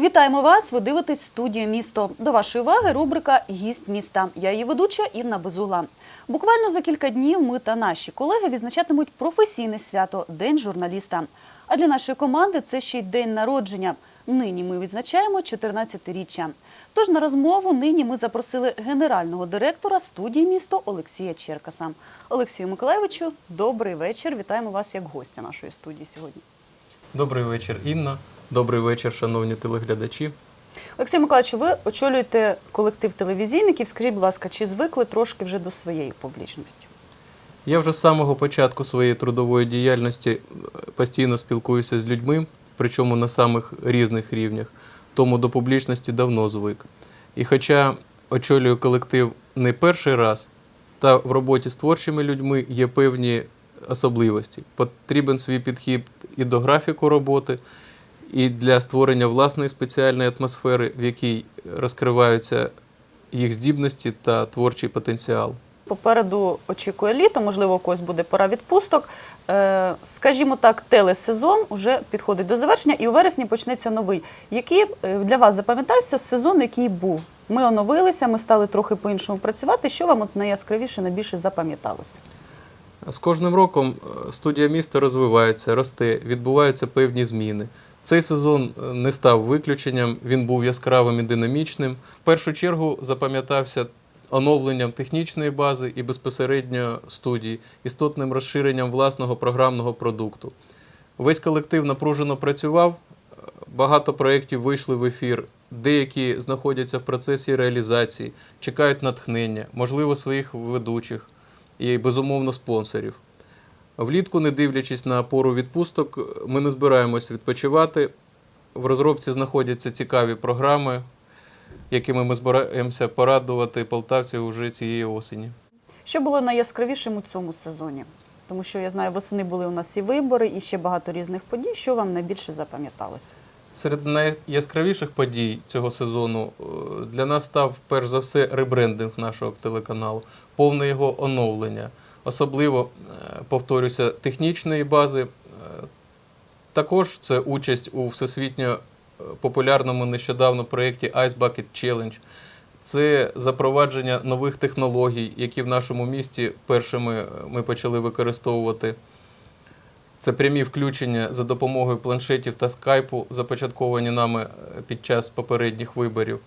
Вітаємо вас! Ви дивитесь студію місто. До вашої уваги рубрика Гість міста. Я її ведуча Інна Безугла. Буквально за кілька днів ми та наші колеги відзначатимуть професійне свято День журналіста. А для нашої команди це ще й день народження. Нині ми відзначаємо 14-річчя. Тож на розмову нині ми запросили генерального директора студії місто Олексія Черкаса. Олексію Миколайовичу, добрий вечір. Вітаємо вас як гостя нашої студії сьогодні. Добрий вечір, Інна. Добрий вечір, шановні телеглядачі. Олексій Миколаївич, ви очолюєте колектив телевізійників. Скажіть, будь ласка, чи звикли трошки вже до своєї публічності? Я вже з самого початку своєї трудової діяльності е, постійно спілкуюся з людьми, причому на самих різних рівнях, тому до публічності давно звик. І хоча очолюю колектив не перший раз, та в роботі з творчими людьми є певні особливості. Потрібен свій підхід і до графіку роботи, і для створення власної спеціальної атмосфери, в якій розкриваються їх здібності та творчий потенціал. Попереду очікує літо, можливо, у когось буде пора відпусток. Е, Скажімо так, телесезон вже підходить до завершення, і у вересні почнеться новий. Який е, для вас запам'ятався сезон, який був? Ми оновилися, ми стали трохи по-іншому працювати. Що вам от найяскравіше, найбільше запам'яталося? З кожним роком е, студія міста розвивається, росте, відбуваються певні зміни. Цей сезон е, не став виключенням, він був яскравим і динамічним. В першу чергу запам'ятався оновленням технічної бази і безпосередньо студії, істотним розширенням власного програмного продукту. Весь колектив напружено працював, багато проєктів вийшли в ефір, деякі знаходяться в процесі реалізації, чекають натхнення, можливо, своїх ведучих і, безумовно, спонсорів. Влітку, не дивлячись на пору відпусток, ми не збираємось відпочивати. В розробці знаходяться цікаві програми, якими ми збираємося порадувати полтавців уже цієї осені. Що було найяскравішим у цьому сезоні? Тому що я знаю, восени були у нас і вибори, і ще багато різних подій. Що вам найбільше запам'яталося? Серед найяскравіших подій цього сезону е, для нас став перш за все ребрендинг нашого телеканалу, повне його оновлення. Особливо, е, повторюся, технічної бази. Е, Також це участь у всесвітньо е, популярному нещодавно проєкті Ice Bucket Challenge. Це запровадження нових технологій, які в нашому місті першими ми почали використовувати. Це прямі включення за допомогою планшетів та скайпу, започатковані нами під час попередніх виборів.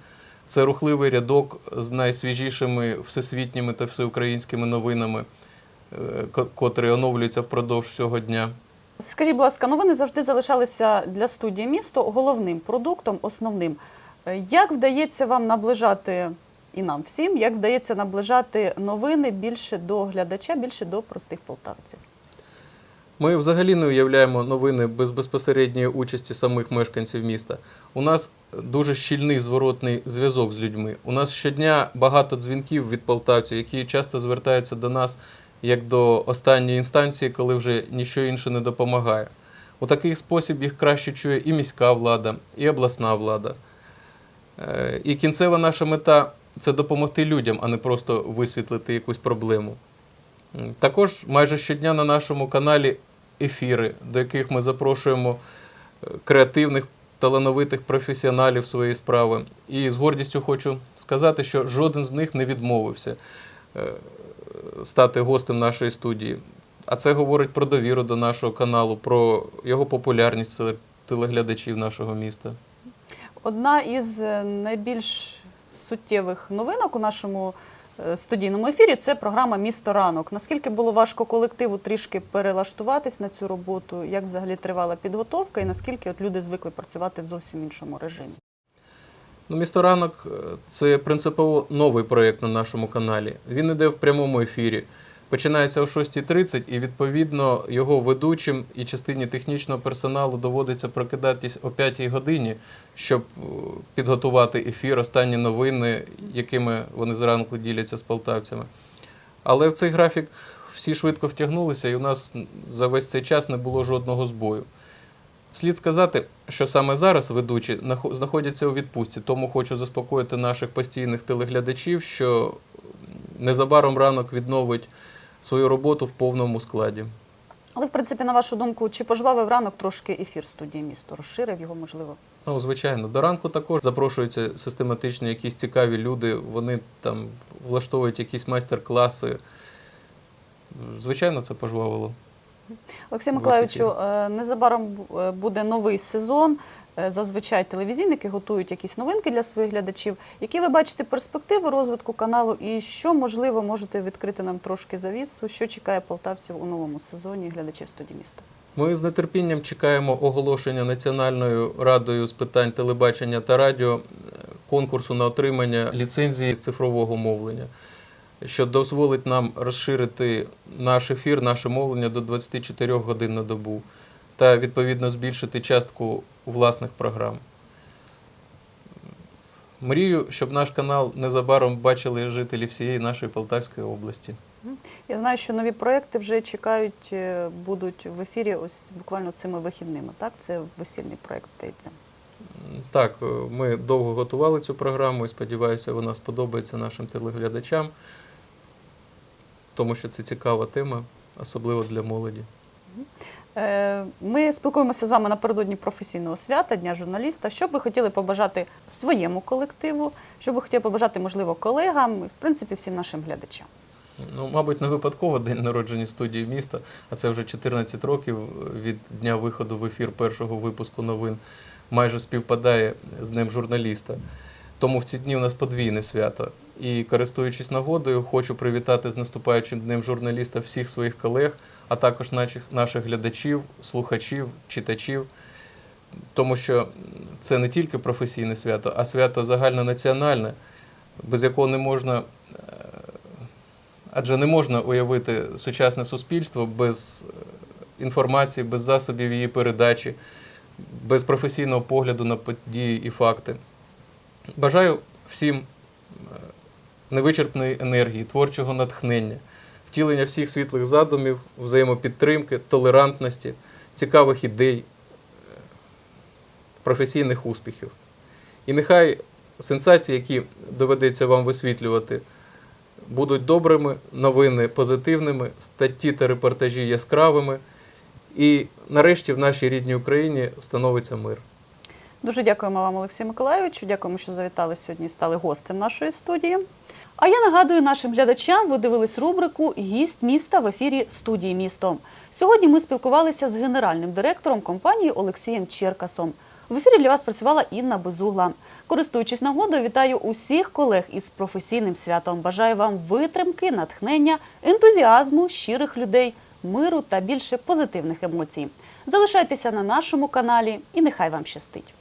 Це рухливий рядок з найсвіжішими всесвітніми та всеукраїнськими новинами, котрий оновлюється впродовж всього дня. Скажіть, будь ласка, новини завжди залишалися для студії місто головним продуктом, основним. Е, Як вдається вам наближати і нам всім, як вдається наближати новини більше до глядача, більше до простих полтавців? Ми взагалі не уявляємо новини без безпосередньої участі самих мешканців міста. У нас дуже щільний зворотний зв'язок з людьми. У нас щодня багато дзвінків від полтавців, які часто звертаються до нас як до останньої інстанції, коли вже нічого інше не допомагає. У такий спосіб їх краще чує і міська влада, і обласна влада. Е, І кінцева наша мета це допомогти людям, а не просто висвітлити якусь проблему. Також майже щодня на нашому каналі ефіри, до яких ми запрошуємо е, креативних, талановитих професіоналів своєї справи. І з гордістю хочу сказати, що жоден з них не відмовився е, стати гостем нашої студії. А це говорить про довіру до нашого каналу, про його популярність серед телеглядачів нашого міста. Одна із е, найбільш суттєвих новинок у нашому е, студійному ефірі це програма Місто ранок. Наскільки було важко колективу трішки перелаштуватись на цю роботу, як взагалі тривала підготовка, і наскільки от люди звикли працювати в зовсім іншому режимі? Ну, місто ранок це принципово новий проєкт на нашому каналі. Він іде в прямому ефірі. Починається о 6.30 і відповідно його ведучим і частині технічного персоналу доводиться прокидатись о 5 годині, щоб е, підготувати ефір, останні новини, якими вони зранку діляться з полтавцями. Але в цей графік всі швидко втягнулися, і у нас за весь цей час не було жодного збою. Слід сказати, що саме зараз ведучі знаходяться у відпустці, тому хочу заспокоїти наших постійних телеглядачів, що незабаром ранок відновить свою роботу в повному складі. Але, в принципі, на вашу думку, чи пожвавив ранок трошки ефір студії місто? Розширив його, можливо? Ну, звичайно, до ранку також запрошуються систематично якісь цікаві люди, вони там влаштовують якісь майстер-класи. Звичайно, це пожвавило. Олексій Миколаївичу, е, незабаром е, буде новий сезон. Е, Зазвичай телевізійники готують якісь новинки для своїх глядачів. Які ви бачите перспективи розвитку каналу, і що можливо можете відкрити нам трошки завісу? Що чекає полтавців у новому сезоні глядачів студії міста? Ми з нетерпінням чекаємо оголошення Національною радою з питань телебачення та радіо конкурсу на отримання ліцензії з цифрового мовлення, що дозволить нам розширити наш ефір, наше мовлення до 24 годин на добу та відповідно збільшити частку власних програм. Мрію, щоб наш канал незабаром бачили жителі всієї нашої Полтавської області. Я знаю, що нові проекти вже чекають, е, будуть в ефірі ось буквально цими вихідними. Так, це весільний проект здається. Так, е, ми довго готували цю програму і сподіваюся, вона сподобається нашим телеглядачам, тому що це цікава тема, особливо для молоді. Е, Ми спілкуємося з вами напередодні професійного свята, Дня журналіста. Що б ви хотіли побажати своєму колективу? Що б ви хотіли побажати, можливо, колегам і, в принципі, всім нашим глядачам? Ну, мабуть, не випадково день народження студії міста, а це вже 14 років від дня виходу в ефір першого випуску новин майже співпадає з Днем журналіста. Тому в ці дні у нас подвійне свято. І користуючись нагодою, хочу привітати з наступаючим днем журналіста всіх своїх колег, а також наших, наших глядачів, слухачів, читачів. Тому що це не тільки професійне свято, а свято загальнонаціональне, без якого не можна е, Адже не можна уявити сучасне суспільство без е, інформації, без засобів її передачі, без професійного погляду на події і факти. Бажаю всім невичерпної енергії, творчого натхнення, втілення всіх світлих задумів, взаємопідтримки, толерантності, цікавих ідей, е, професійних успіхів. І нехай сенсації, які доведеться вам висвітлювати, будуть добрими, новини позитивними, статті та репортажі яскравими. І нарешті в нашій рідній Україні встановиться мир. Дуже дякуємо вам, Олексію Миколайовичу. Дякуємо, що завітали сьогодні і стали гостем нашої студії. А я нагадую нашим глядачам, ви дивились рубрику Гість міста в ефірі студії місто. Сьогодні ми спілкувалися з генеральним директором компанії Олексієм Черкасом. В ефірі для вас працювала Інна Безугла. Користуючись нагодою, вітаю усіх колег із професійним святом. Бажаю вам витримки, натхнення, ентузіазму, щирих людей, миру та більше позитивних емоцій. Залишайтеся на нашому каналі і нехай вам щастить.